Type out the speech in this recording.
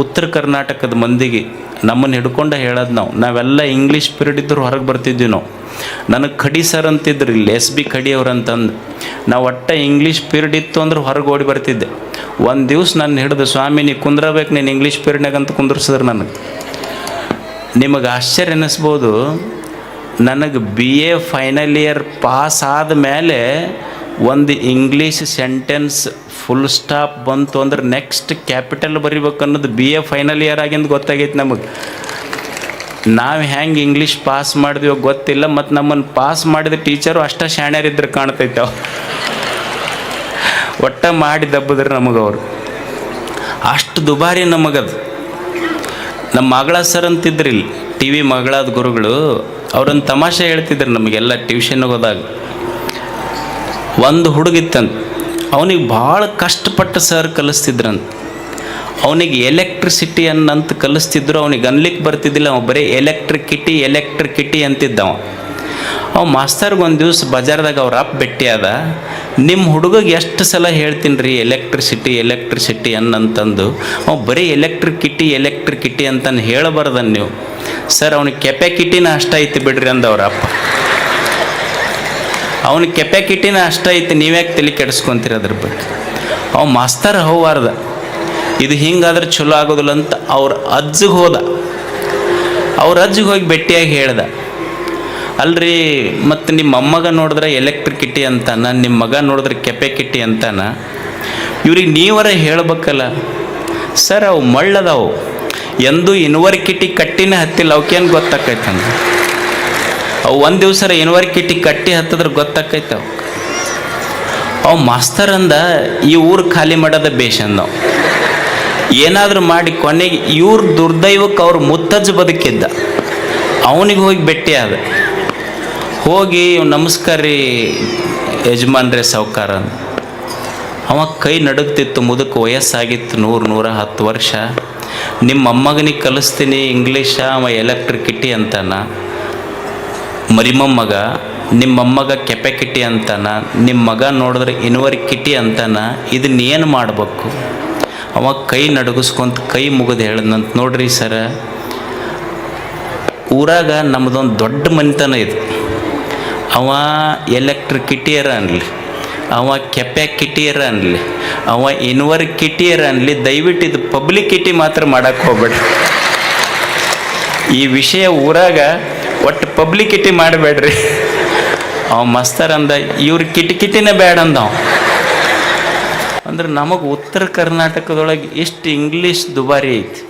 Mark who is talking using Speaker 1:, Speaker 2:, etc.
Speaker 1: ಉತ್ತರ ಕರ್ನಾಟಕದ ಮಂದಿಗೆ ನಮ್ಮನ್ನು ಹಿಡ್ಕೊಂಡು ಹೇಳೋದು ನಾವು. ನಾವೆಲ್ಲ ಇಂಗ್ಲೀಷ್ ಪೀರಿಯಡ್ ಇದ್ದರೂ ಹೊರಗೆ ಬರ್ತಿದ್ವಿ ನಾವು. ನನಗೆ ಖಡಿ ಸರ್ ಅಂತಿದ್ರು ಇಲ್ಲಿ, ಎಸ್ ಬಿ ಖಡಿ ಅವ್ರು ಅಂತಂದು. ನಾವು ಒಟ್ಟ ಇಂಗ್ಲೀಷ್ ಪೀರಿಯಡ್ ಇತ್ತು ಅಂದ್ರೆ ಹೊರಗೆ ಓಡಿ ಬರ್ತಿದ್ದೆ. ಒಂದು ದಿವ್ಸ ನನ್ನ ಹಿಡಿದು, ಸ್ವಾಮಿ, ನೀ ಕುಂದ್ರಬೇಕು, ನೀನು ಇಂಗ್ಲೀಷ್ ಪೀರಿಯಡ್ನಾಗ ಅಂತ ಕುಂದ್ರಸಿದ್ರು ನನಗೆ. ನಿಮಗೆ ಆಶ್ಚರ್ಯ ಅನ್ನಿಸ್ಬೋದು ನನಗೆ B A final year pass ಆದಮೇಲೆ ಒಂದು ಇಂಗ್ಲೀಷ್ ಸೆಂಟೆನ್ಸ್ ಫುಲ್ ಸ್ಟಾಪ್ ಬಂತು ಅಂದ್ರೆ ನೆಕ್ಸ್ಟ್ ಕ್ಯಾಪಿಟಲ್ ಬರಿಬೇಕು ಅನ್ನೋದು ಬಿ ಎ ಫೈನಲ್ ಇಯರ್ ಆಗಿಂದು ಗೊತ್ತಾಗೈತೆ ನಮಗೆ. ನಾವು ಹೆಂಗೆ ಇಂಗ್ಲೀಷ್ ಪಾಸ್ ಮಾಡಿದ್ವೋ ಗೊತ್ತಿಲ್ಲ, ಮತ್ತು ನಮ್ಮನ್ನು ಪಾಸ್ ಮಾಡಿದ ಟೀಚರು ಅಷ್ಟೇ ಶಾಣ್ಯರಿದ್ರೆ ಕಾಣ್ತೈತೆ ಒಟ್ಟ ಮಾಡಿ ದಬ್ಬದ್ರೆ ನಮಗೆ ಅವರು. ಅಷ್ಟು ದುಬಾರಿ ನಮಗದು ನಮ್ಮ ಮಗಳ ಸರ್ ಅಂತಿದ್ರಿ ಇಲ್ಲಿ ಟಿ ವಿ ಮಗಳಾದ ಗುರುಗಳು ಅವ್ರೊಂದು ತಮಾಷೆ ಹೇಳ್ತಿದ್ರು ನಮಗೆಲ್ಲ ಟ್ಯೂಷನ್ಗೆ ಹೋದಾಗ. ಒಂದು ಹುಡುಗಿತ್ತಂತ. ಅವನಿಗೆ ಭಾಳ ಕಷ್ಟಪಟ್ಟು ಸರ್ ಕಲಿಸ್ತಿದ್ರಂತ. ಅವನಿಗೆ ಎಲೆಕ್ಟ್ರಿಸಿಟಿ ಅನ್ನಂತ ಕಲಿಸ್ತಿದ್ರು, ಅವನಿಗೆ ಅನ್ಲಿಕ್ಕೆ ಬರ್ತಿದ್ದಿಲ್ಲ, ಅವ ಬರೀ ಎಲೆಕ್ಟ್ರಿಕಿಟಿ ಎಲೆಕ್ಟ್ರಿಕಿಟಿ ಅಂತಿದ್ದ ಅವ ಅವ ಮಾಸ್ತರ್ಗೆ ಒಂದು ದಿವಸ ಬಜಾರ್ದಾಗ ಅವ್ರ ಅಪ್ಪ ಭೇಟಿ ಅದ ನಿಮ್ಮ ಹುಡುಗಗೆ ಎಷ್ಟು ಸಲ ಹೇಳ್ತೀನಿ ರೀ ಎಲೆಕ್ಟ್ರಿಸಿಟಿ ಎಲೆಕ್ಟ್ರಿಸಿಟಿ ಅನ್ನಂತಂದು? ಅವ ಬರೀ ಎಲೆಕ್ಟ್ರಿಕಿಟಿ ಎಲೆಕ್ಟ್ರಿಕಿಟಿ ಅಂತಂದು ಹೇಳಬಾರ್ದನ್ ನೀವು. ಸರ್, ಅವನಿಗೆ ಕೆಪ್ಯಾಕಿಟಿನ ಅಷ್ಟ ಐತಿ ಬಿಡ್ರಿ ಅಂದ ಅವ್ರ ಅಪ್ಪ. ಅವನ ಕೆಪ್ಯಾಕಿಟಿನ ಅಷ್ಟ ಐತಿ ನೀವ್ಯಾಕೆ ತಲೆ ಕೆಡಿಸ್ಕೊಂತೀರಿ ಅದ್ರ ಬಗ್ಗೆ. ಅವ ಮಾಸ್ತರ್ ಹೋಗಾರ್ದ ಇದು ಹಿಂಗಾದ್ರೆ ಚಲೋ ಆಗೋದಿಲ್ಲ ಅಂತ ಅವ್ರ ಅಜ್ಜಿಗೆ ಹೋದ. ಅವ್ರ ಅಜ್ಜಿಗೆ ಹೋಗಿ ಭೇಟಿಯಾಗಿ ಹೇಳ್ದ. ಅಲ್ರಿ, ಮತ್ತು ನಿಮ್ಮ ಮೊಮ್ಮಗ ನೋಡಿದ್ರೆ ಎಲೆಕ್ಟ್ರಿಕಿಟಿ ಅಂತಾನ, ನಿಮ್ಮ ಮಗ ನೋಡಿದ್ರೆ ಕೆಪ್ಯಾಕಿಟಿ ಅಂತಾನ. ಇವ್ರಿಗೆ ನೀವರ ಹೇಳ್ಬೇಕಲ್ಲ. ಸರ್, ಅವು ಮಳ್ಳದವು. ಇನ್ವರ್ ಕಿಟಿ ಕಟ್ಟಿನ ಹತ್ತಿಲ್ಲ, ಅವಕ್ಕೇನು ಗೊತ್ತಾಕೈತಂದ ಅವು ಒಂದು ದಿವಸ ಯೂನಿವರ್ಸಿಟಿ ಕಟ್ಟಿ ಹತ್ತಿದ್ರೆ ಗೊತ್ತಾಕೈತೆ ಅವು. ಅವು ಮಾಸ್ತರ್ ಅಂದ, ಈ ಊರು ಖಾಲಿ ಮಾಡೋದ ಬೇಷ್ ಅಂದ ನಾವು ಏನಾದರೂ ಮಾಡಿ ಕೊನೆಗೆ ಇವ್ರ ದುರ್ದೈವಕ್ಕೆ ಅವ್ರ ಮುತ್ತಜ್ಜ ಬದುಕಿದ್ದ. ಅವನಿಗೆ ಹೋಗಿ ಭೇಟಿ ಆದ. ಹೋಗಿ ನಮಸ್ಕಾರ ರೀ ಯಜಮಾನ್ರೆ ಸಾವ್ಕಾರ. ಅವ ಕೈ ನಡುಗ್ತಿತ್ತು ಮುದಕ್ಕೆ ವಯಸ್ಸಾಗಿತ್ತು ನೂರು ನೂರ ಹತ್ತು ವರ್ಷ. ನಿಮ್ಮ ಅಮ್ಮಗನಿಗೆ ಕಲಿಸ್ತೀನಿ, ಇಂಗ್ಲೀಷ, ಅವ ಎಲೆಕ್ಟ್ರಿಕಿಟಿ ಅಂತಾನ. ಮರಿಮಮ್ಮಗ, ನಿಮ್ಮಮ್ಮಗ ಕೆಪೆ ಕಿಟ್ಟಿ ಅಂತಾನ ನಿಮ್ಮ ಮಗ ನೋಡಿದ್ರೆ ಇನ್ವರ್ಕಿಟಿ ಅಂತಾನ ಇದನ್ನ ಏನು ಮಾಡಬೇಕು? ಅವ ಕೈ ನಡಗಿಸ್ಕೊಂತ ಕೈ ಮುಗಿದು ಹೇಳಿದಂತ, ನೋಡ್ರಿ ಸರ, ಊರಾಗ ನಮ್ಮದೊಂದು ದೊಡ್ಡ ಮನೆತನ ಇದು. ಅವ ಎಲೆಕ್ಟ್ರಿಕಿಟಿಯರ ಅನ್ಲಿ, ಅವ ಕೆಪ್ಯಾಕಿಟಿಯರ ಅನ್ಲಿ, ಅವ ಇನ್ವರ್ಕಿಟಿಯರ ಅನ್ಲಿ, ದಯವಿಟ್ಟು ಇದು ಪಬ್ಲಿಕ್ ಕಿಟ್ಟಿ ಮಾತ್ರ ಮಾಡಕ್ಕೆ ಹೋಗ್ಬೇಡ್ರಿ. ಈ ವಿಷಯ ಊರಾಗ ಒಟ್ಟು ಪಬ್ಲಿಕಿಟಿ ಮಾಡಬೇಡ್ರಿ. ಅವ ಮಸ್ತರ್ ಅಂದ, ಇವ್ರ ಕಿಟಿಕಿಟಿನೇ ಬೇಡ ಅಂದ ಅಂದ್ರೆ ನಮಗೆ ಉತ್ತರ ಕರ್ನಾಟಕದೊಳಗೆ ಇಷ್ಟು ಇಂಗ್ಲೀಷ್ ದುಬಾರಿ ಐತಿ.